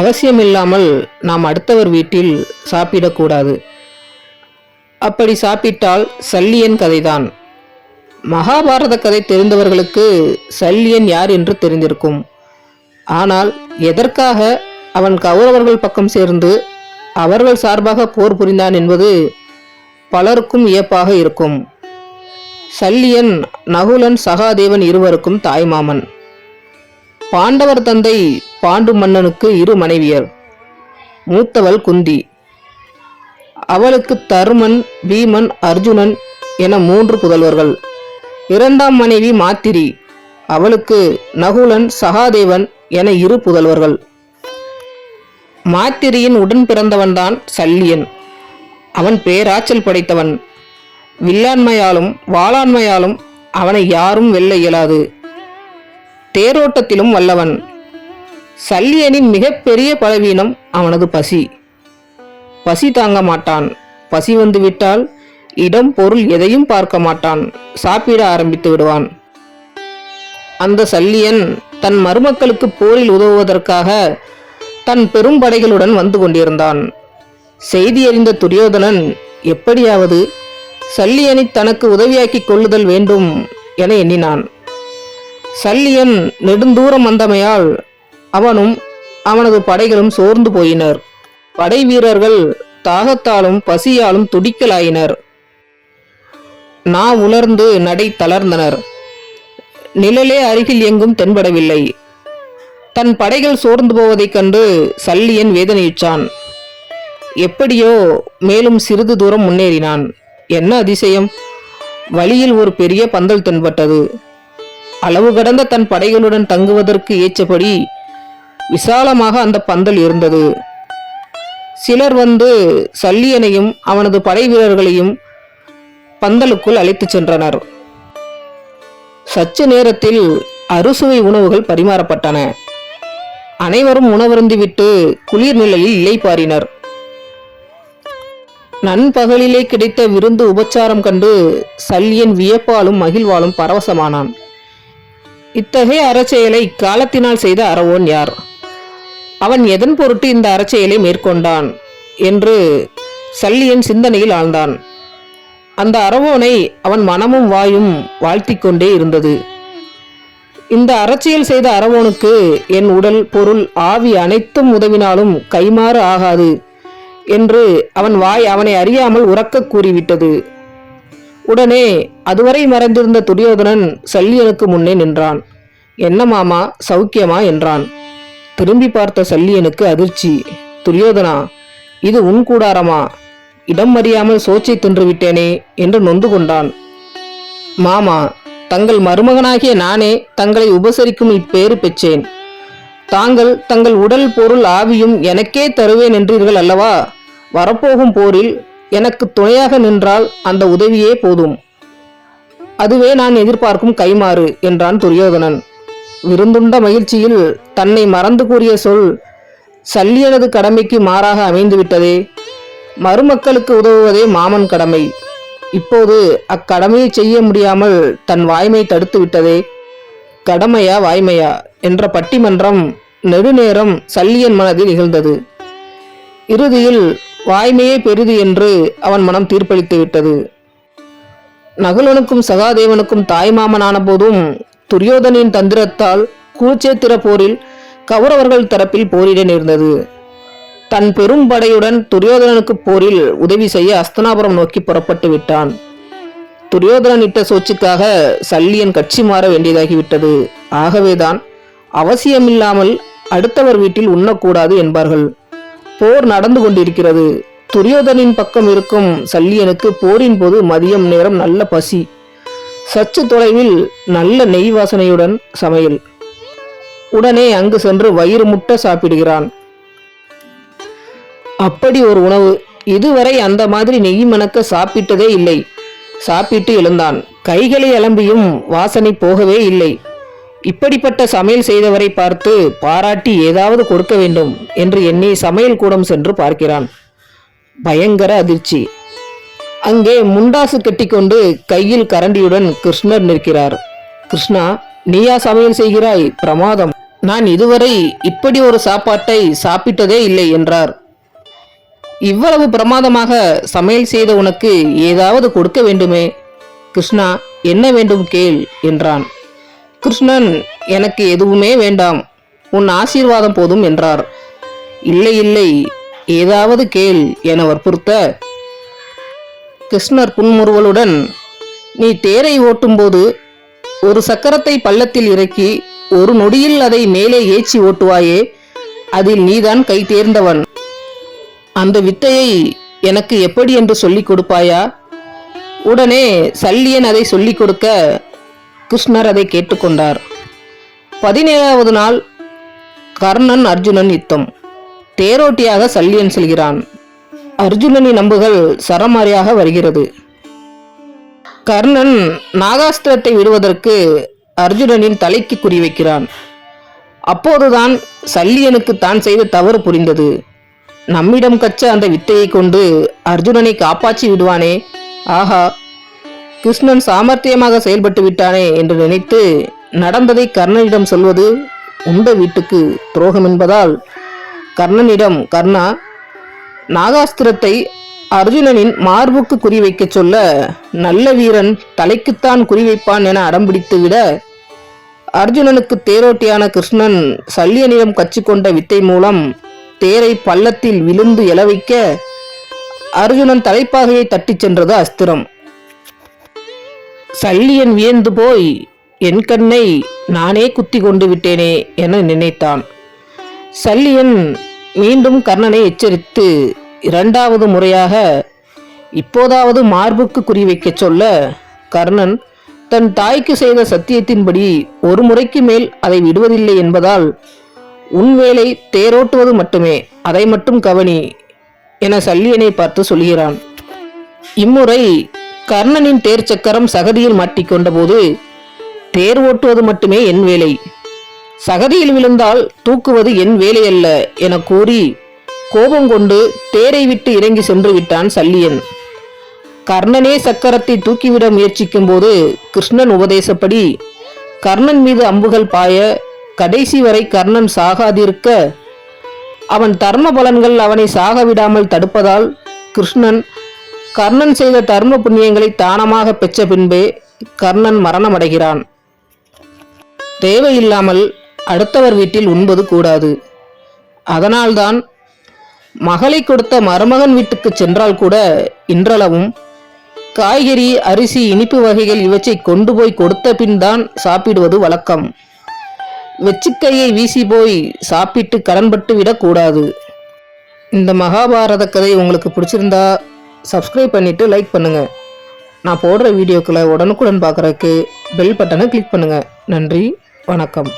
அவசியமில்லாமல் நாம் அடுத்தவர் வீட்டில் சாப்பிடக்கூடாது. அப்படி சாப்பிட்டால் சல்லியன் கதைதான். மகாபாரத கதை தெரிந்தவர்களுக்கு சல்லியன் யார் என்று தெரிந்திருக்கும். ஆனால் எதற்காக அவன் கௌரவர்கள் பக்கம் சேர்ந்து அவர்கள் சார்பாக போர் புரிந்தான் என்பது பலருக்கும் வியப்பாக இருக்கும். சல்லியன் நகுலன் சகாதேவன் இருவருக்கும் தாய்மாமன். பாண்டவர் தந்தை பாண்டு மன்னனுக்கு இரு மனைவியர். மூத்தவள் குந்தி. அவளுக்கு தருமன் பீமன் அர்ஜுனன் என மூன்று புதல்வர்கள். இரண்டாம் மனைவி மாத்திரி. அவளுக்கு நகுலன் சகாதேவன் என இரு புதல்வர்கள். மாத்திரியின் உடன் பிறந்தவன்தான் சல்லியன். அவன் பேராச்சல் படைத்தவன். வில்லாண்மையாலும் வாளாண்மையாலும் அவனை யாரும் வெல்ல இயலாது. தேரோட்டத்திலும் வல்லவன். சல்லியனின் மிகப்பெரிய பலவீனம் அவனது பசி. பசி தாங்க மாட்டான். பசி வந்து விட்டால் இடம் பொருள் எதையும் பார்க்க மாட்டான். சாப்பிட ஆரம்பித்து விடுவான். அந்த சல்லியன் தன் மருமக்களுக்கு போரில் உதவுவதற்காக தன் பெரும் படைகளுடன் வந்து கொண்டிருந்தான். செய்தி அறிந்த துரியோதனன் எப்படியாவது சல்லியனை தனக்கு உதவியாக்கிக் கொள்ளுதல் வேண்டும் என எண்ணினான். சல்லியன் நெடுந்தூரம் வந்தமையால் அவனும் அவனது படைகளும் சோர்ந்து போயினர். படை வீரர்கள் தாகத்தாலும் பசியாலும் துடிக்கலாயினர். நா உலர்ந்து நடை தளர்ந்தனர். நிழலே அருகில் எங்கும் தென்படவில்லை. தன் படைகள் சோர்ந்து போவதைக் கண்டு சல்லியன் வேதனையுற்றான் எப்படியோ மேலும் சிறிது தூரம் முன்னேறினான். என்ன அதிசயம்? வழியில் ஒரு பெரிய பந்தல் தென்பட்டது. அளவு கடந்த தன் படைகளுடன் தங்குவதற்கு ஏற்றபடி விசாலமாக அந்த பந்தல் இருந்தது. சிலர் வந்து சல்லியனையும் அவனது படை வீரர்களையும் பந்தலுக்குள் அழைத்துச் சென்றனர். சச்சு நேரத்தில் அறுசுவை உணவுகள் பரிமாறப்பட்டன. அனைவரும் உணவருந்திவிட்டு குளிர் நிலையில் இலைப்பாரினர் நண்பகலிலே கிடைத்த விருந்து உபச்சாரம் கண்டு சல்லியன் வியப்பாலும் மகிழ்வாலும் பரவசமானான். இத்தகைய அறச்செயலை காலத்தினால் செய்த அறவோன் யார்? அவன் எதன் பொருட்டு இந்த அறச்செயலை மேற்கொண்டான்? என்று சல்லியன் சிந்தனையில் ஆழ்ந்தான். அந்த அரவோனை அவன் மனமும் வாயும் வாழ்த்தி கொண்டே இருந்தது. இந்த அறச்செயல் செய்த அரவோனுக்கு என் உடல் பொருள் ஆவி அனைத்தும் உதவினாலும் கைமாறு ஆகாது என்று அவன் வாய் அவனை அறியாமல் உறக்கக் கூறிவிட்டது. உடனே அதுவரை மறைந்திருந்த துரியோதனன் சல்லியனுக்கு முன்னே நின்றான். என்ன மாமா சௌக்கியமா? என்றான். திரும்பி பார்த்த சல்லியனுக்கு அதிர்ச்சி. துரியோதனா இது உன் கூடாரமா? இடம் அறியாமல் சோச்சை தின்று விட்டேனே என்று நொந்து கொண்டான். மாமா தங்கள் மருமகனாகிய நானே தங்களை உபசரிக்கும் இப்பேறு பெற்றேன். தாங்கள் தங்கள் உடல் பொருள் ஆவியும் எனக்கே தருவேன் என்றீர்கள் அல்லவா? வரப்போகும் போரில் எனக்கு துணையாக நின்றால் அந்த உதவியே போதும். அதுவே நான் எதிர்பார்க்கும் கைமாறு என்றான் துரியோதனன். விருந்துண்ட மகிழ்ச்சியில் தன்னை மறந்து கூறிய சொல் சல்லியனது கடமைக்கு மாறாக அமைந்துவிட்டதே. மருமக்களுக்கு உதவுவதே மாமன் கடமை. இப்போது அக்கடமையை செய்ய முடியாமல் தன் வாய்மை தடுத்து விட்டதே கடமையா வாய்மையா என்ற பட்டிமன்றம் நெடுநேரம் சல்லியன் மனதில் நிகழ்ந்தது. இறுதியில் வாய்மையே பெரிது என்று அவன் மனம் தீர்ப்பளித்து விட்டது. நகுலனுக்கும் சகாதேவனுக்கும் தாய்மாமனான போதும் துரியோதனின் தந்திரத்தால் குருச்சேத்திர போரில் கௌரவர்கள் தரப்பில் போரிட நேர்ந்தது. தன் பெரும் படையுடன் துரியோதனனுக்கு போரில் உதவி செய்ய அஸ்தனாபுரம் நோக்கி புறப்பட்டு விட்டான். துரியோதனன் இட்ட சோச்சுக்காக சல்லியன் கட்சி மாற வேண்டியதாகிவிட்டது. ஆகவேதான் அவசியமில்லாமல் அடுத்தவர் வீட்டில் உண்ணக்கூடாது என்பார்கள். போர் நடந்து கொண்டிருக்கிறது. துரியோதனின் பக்கம் இருக்கும் சல்லியனுக்கு போரின் போது மதியம் நேரம் நல்ல பசி. சற்று தொலைவில் நல்ல நெய் வாசனையுடன் சமையல். உடனே அங்கு சென்று வயிறு முட்ட சாப்பிடுகிறான். அப்படி ஒரு உணவு. இதுவரை அந்த மாதிரி நெய் மணக்க சாப்பிட்டதே இல்லை. சாப்பிட்டு எழுந்தான். கைகளை அலம்பியும் வாசனை போகவே இல்லை. இப்படிப்பட்ட சமையல் செய்தவரை பார்த்து பாராட்டி ஏதாவது கொடுக்க வேண்டும் என்று எண்ணி சமையல் கூடம் சென்று பார்க்கிறான். பயங்கர அதிர்ச்சி. அங்கே முண்டாசு கட்டிக்கொண்டு கையில் கரண்டியுடன் கிருஷ்ணர் நிற்கிறார். கிருஷ்ணா நீயா சமையல் செய்கிறாய்? பிரமாதம். நான் இதுவரை இப்படி ஒரு சாப்பாட்டை சாப்பிட்டதே இல்லை என்றார். இவ்வளவு பிரமாதமாக சமையல் செய்த உனக்கு ஏதாவது கொடுக்க வேண்டுமே? கிருஷ்ணா என்ன வேண்டும் கேள் என்றான். கிருஷ்ணன் எனக்கு எதுவுமே வேண்டாம். உன் ஆசீர்வாதம் போதும் என்றார். இல்லை இல்லை. ஏதாவது கேள் என வற்புறுத்த கிருஷ்ணர் புன்முறுவலுடன் நீ தேரை ஓட்டும்போது ஒரு சக்கரத்தை பள்ளத்தில் இறக்கி ஒரு நொடியில் அதை மேலே ஏற்றி ஓட்டுவாயே அதில் நீதான் கை தேர்ந்தவன். அந்த வித்தையை எனக்கு எப்படி என்று சொல்லிக் கொடுப்பாயா? உடனே சல்லியன் அதை சொல்லிக் கொடுக்க கிருஷ்ணர் அதை கேட்டுக்கொண்டார் பதினேழாவது நாள் கர்ணன் அர்ஜுனன் யுத்தம். தேரோட்டியாக சல்லியன் செல்கிறான். அர்ஜுனனின் அம்புகள் சரமாரியாக வருகிறது. கர்ணன் நாகாஸ்திரத்தை விடுவதற்கு அர்ஜுனனின் தலைக்கு குறிவைக்கிறான் அப்போதுதான் சல்லியனுக்கு தான் செய்த தவறு புரிந்தது. நம்மிடம் கச்ச அந்த வித்தையை கொண்டு அர்ஜுனனை காப்பாற்றி விடுவானே. ஆஹா கிருஷ்ணன் சாமர்த்தியமாக செயல்பட்டு விட்டானே என்று நினைத்து நடந்ததை கர்ணனிடம் சொல்வது உண்ட வீட்டுக்கு துரோகம் என்பதால் கர்ணனிடம் கர்ணா நாகாஸ்திரத்தை அர்ஜுனனின் மார்புக்கு குறிவைக்க சொல்ல நல்ல வீரன் தலைக்குத்தான் குறிவைப்பான் என அடம்பிடித்து விட அர்ஜுனனுக்கு தேரோட்டியான கிருஷ்ணன் சல்லியனிடம் கற்றுக்கொண்ட வித்தை மூலம் தேரை பள்ளத்தில் விழுந்து எழ வைக்க அர்ஜுனன் தலைப்பாகையை தட்டிச் சென்றது அஸ்திரம். சல்லியன் வியந்து போய் என் கண்ணை நானே குத்தி கொண்டு விட்டேனே என நினைத்தான். சல்லியன் மீண்டும் கர்ணனை எச்சரித்து இரண்டாவது முறையாக இப்போதாவது மார்புக்கு குறிவைக்கச் சொல்ல கர்ணன் தன் தாய்க்கு செய்த சத்தியத்தின்படி ஒரு முறைக்கு மேல் அதை விடுவதில்லை என்பதால் உன் வேலை தேரோட்டுவது மட்டுமே. அதை மட்டும் கவனி என சல்லியனை பார்த்து சொல்கிறான். இம்முறை கர்ணனின் தேர் சக்கரம் சகதியில் மாட்டிக்கொண்டபோது தேர் ஓட்டுவது மட்டுமே என் வேலை. சகதியில் விழுந்தால் தூக்குவது என் வேலையல்ல என கூறி கோபம் கொண்டு தேரை விட்டு இறங்கி சென்று விட்டான் சல்லியன். கர்ணனே சக்கரத்தை தூக்கிவிட முயற்சிக்கும் போது கிருஷ்ணன் உபதேசப்படி கர்ணன் மீது அம்புகள் பாய கடைசி வரை கர்ணன் சாகாதிருக்க அவன் தர்ம பலன்கள் அவனை சாக விடாமல் தடுப்பதால் கிருஷ்ணன் கர்ணன் செய்த தர்ம புண்ணியங்களை தானமாக பெற்ற பின்பே கர்ணன் மரணமடைகிறான். தேவையில்லாமல் அடுத்தவர் வீட்டில் உண்பது கூடாது. அதனால்தான் மகளை கொடுத்த மருமகன் வீட்டுக்கு சென்றால் கூட இன்றளவும் காய்கறி அரிசி இனிப்பு வகைகள் இவற்றை கொண்டு போய் கொடுத்த பின் தான் சாப்பிடுவது வழக்கம். வெச்சுக்கையை வீசி போய் சாப்பிட்டு கடன்பட்டு விடக்கூடாது இந்த மகாபாரத கதை உங்களுக்கு பிடிச்சிருந்தா சப்ஸ்கிரைப் பண்ணிவிட்டு லைக் பண்ணுங்கள் நான் போடுற வீடியோக்களை உடனுக்குடன் பார்க்குறதுக்கு பெல் பட்டனை கிளிக் பண்ணுங்கள் நன்றி வணக்கம்.